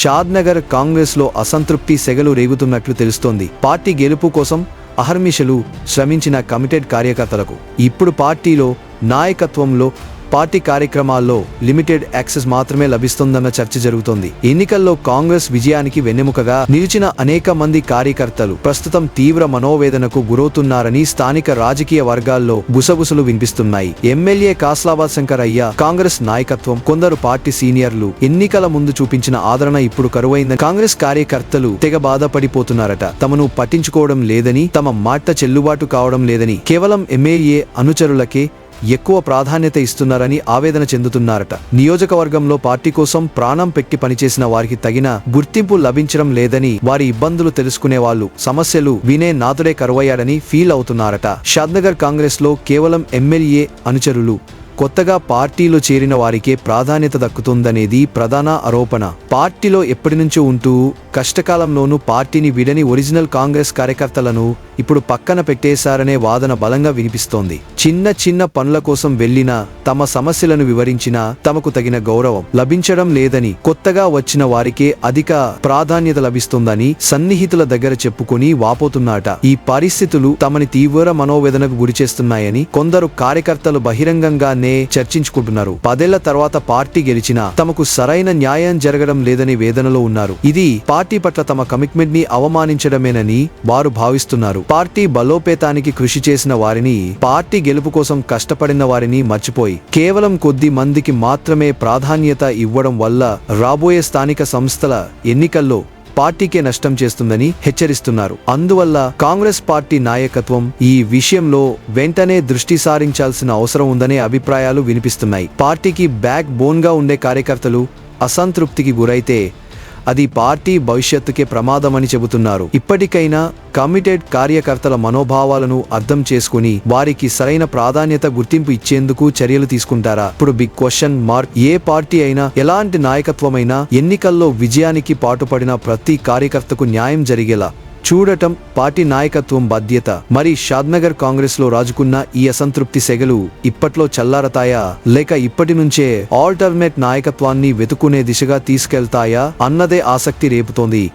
షాద్నగర్ కాంగ్రెస్లో అసంతృప్తి సెగలు రేగుతున్నట్లు తెలుస్తోంది. పార్టీ గెలుపు కోసం అహర్మిషలు శ్రమించిన కమిటెడ్ కార్యకర్తలకు. ఇప్పుడు పార్టీలో నాయకత్వంలో పార్టీ కార్యక్రమాల్లో లిమిటెడ్ యాక్సెస్ మాత్రమే లభిస్తుందన్న చర్చ జరుగుతోంది. ఎన్నికల్లో కాంగ్రెస్ విజయానికి వెన్నెముకగా నిలిచిన అనేక మంది కార్యకర్తలు ప్రస్తుతం తీవ్ర మనోవేదనకు గురవుతున్నారని స్థానిక రాజకీయ వర్గాల్లో గుసగుసలు వినిపిస్తున్నాయి. ఎమ్మెల్యే కాస్లాబాద్ శంకర్ అయ్య కాంగ్రెస్ నాయకత్వం కొందరు పార్టీ సీనియర్లు ఎన్నికల ముందు చూపించిన ఆదరణ ఇప్పుడు కరువైందని కాంగ్రెస్ కార్యకర్తలు తెగ బాధపడిపోతున్నారట. తమను పట్టించుకోవడం లేదని తమ మాట చెల్లుబాటు కావడం లేదని కేవలం ఎమ్మెల్యే అనుచరులకే ఎక్కువ ప్రాధాన్యత ఇస్తున్నారని ఆవేదన చెందుతున్నారట. నియోజకవర్గంలో పార్టీ కోసం ప్రాణం పెట్టి పనిచేసిన వారికి తగిన గుర్తింపు లభించడం లేదని వారి ఇబ్బందులు తెలుసుకునే వాళ్ళు సమస్యలు వినే నాతుడే కరువయ్యాడని ఫీల్ అవుతున్నారట. షాద్నగర్ కాంగ్రెస్లో కేవలం ఎమ్మెల్యే అనుచరులు కొత్తగా పార్టీలో చేరిన వారికే ప్రాధాన్యత దక్కుతుందనేది ప్రధాన ఆరోపణ. పార్టీలో ఎప్పటి నుంచో ఉంటూ కష్టకాలంలోనూ పార్టీని విడని ఒరిజినల్ కాంగ్రెస్ కార్యకర్తలను ఇప్పుడు పక్కన పెట్టేశారనే వాదన బలంగా వినిపిస్తోంది. చిన్న చిన్న పనుల కోసం వెళ్ళినా తమ సమస్యలను వివరించినా తమకు తగిన గౌరవం లభించడం లేదని కొత్తగా వచ్చిన వారికే అధిక ప్రాధాన్యత లభిస్తుందని సన్నిహితుల దగ్గర చెప్పుకొని వాపోతున్నాట. ఈ పరిస్థితులు తమని తీవ్ర మనోవేదనకు గురిచేస్తున్నాయని కొందరు కార్యకర్తలు బహిరంగంగానే చర్చించుకుంటున్నారు. పదేళ్ళ తర్వాత పార్టీ గెలిచినా తమకు సరైన న్యాయం జరగడం లేదని వేదనలో ఉన్నారు. ఇది పార్టీ పార్టీ పట్ల తమ కమిట్మెంట్ని అవమానించడమేనని వారు భావిస్తున్నారు. పార్టీ బలోపేతానికి కృషి చేసిన వారిని పార్టీ గెలుపు కోసం కష్టపడిన వారిని మర్చిపోయి కేవలం కొద్ది మందికి మాత్రమే ప్రాధాన్యత ఇవ్వడం వల్ల రాబోయే స్థానిక సంస్థల ఎన్నికల్లో పార్టీకే నష్టం చేస్తుందని హెచ్చరిస్తున్నారు. అందువల్ల కాంగ్రెస్ పార్టీ నాయకత్వం ఈ విషయంలో వెంటనే దృష్టి సారించాల్సిన అవసరం ఉందనే అభిప్రాయాలు వినిపిస్తున్నాయి. పార్టీకి బ్యాక్ బోన్గా ఉండే కార్యకర్తలు అసంతృప్తికి గురైతే అది పార్టీ భవిష్యత్తుకే ప్రమాదమని చెబుతున్నారు. ఇప్పటికైనా కమిటెడ్ కార్యకర్తల మనోభావాలను అర్థం చేసుకుని వారికి సరైన ప్రాధాన్యత గుర్తింపు ఇచ్చేందుకు చర్యలు తీసుకుంటారా? ఇప్పుడు బిగ్ క్వశ్చన్ మార్క్ ఏ పార్టీ అయినా ఎలాంటి నాయకత్వమైనా ఎన్నికల్లో విజయానికి పాటుపడిన ప్రతి కార్యకర్తకు న్యాయం జరిగేలా? చూడటం పార్టీ నాయకత్వం బాధ్యత. మరి షాద్నగర్ కాంగ్రెస్లో రాజుకున్న ఈ అసంతృప్తి సెగలు ఇప్పట్లో చల్లారతాయా? లేక ఇప్పటి నుంచే ఆల్టర్నేట్ నాయకత్వాన్ని వెతుకునే దిశగా తీసుకెళ్తాయా? అన్నదే ఆసక్తి రేపుతోంది.